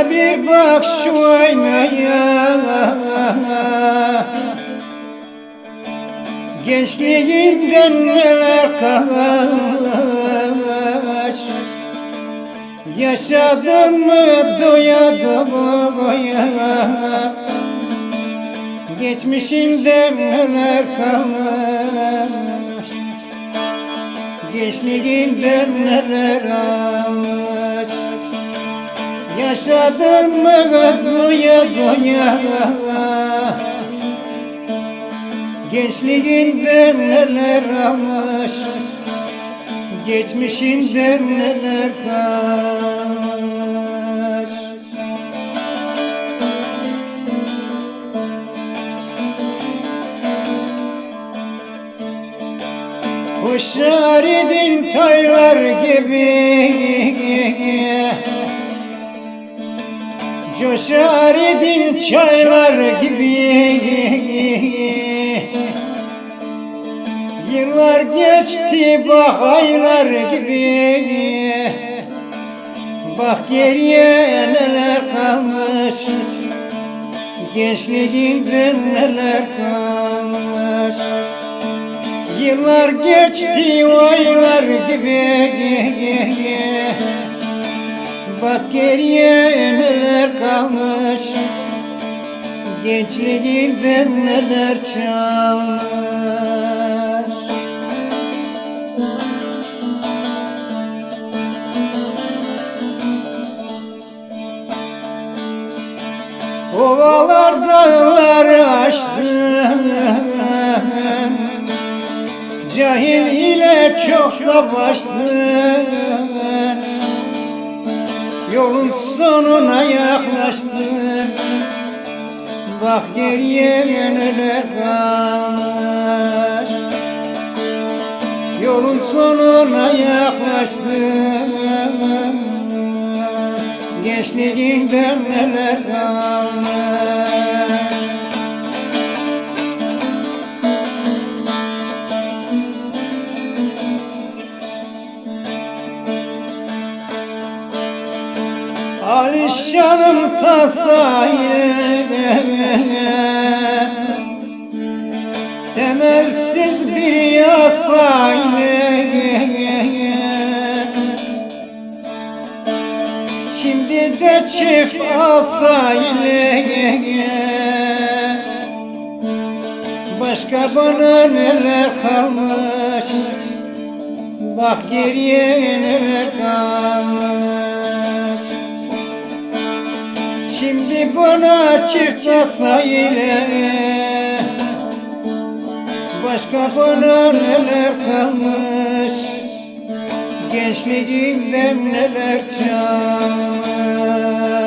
Hele bir bak şu aynaya. Gençliğinden neler kalmış? Yaşadın mı doya doya Geçmişinden neler kalmış? Gençliğinden neler almış Yaşadın mı doya doya Gençliğinden neler almış Geçmişinden neler kalmış? Kuşlar idin taylar gibi Coşar idin çaylar gibi. Yıllar geçti bak aylar gibi. Bak geriye neler kalmış. Gençliğinden neler kalmış. Yıllar geçti aylar gibi Bak geriye neler kalmış. Gençliğinden neler çalmış. Ovalar dağları aştım Cahil ile çok savaştım Yolun sonuna yaklaştım Bak geriye neler kalmış Yolun sonuna yaklaştım Gençliğinden neler kalmış Alişanım tasayı Temelsiz bir yasayı Şimdi de çift asayı Başka bana neler kalmış? Bak geriye neler kalmış Şimdi bana çift asayla Başka bana neler kalmış? Gençliğimden neler çalmış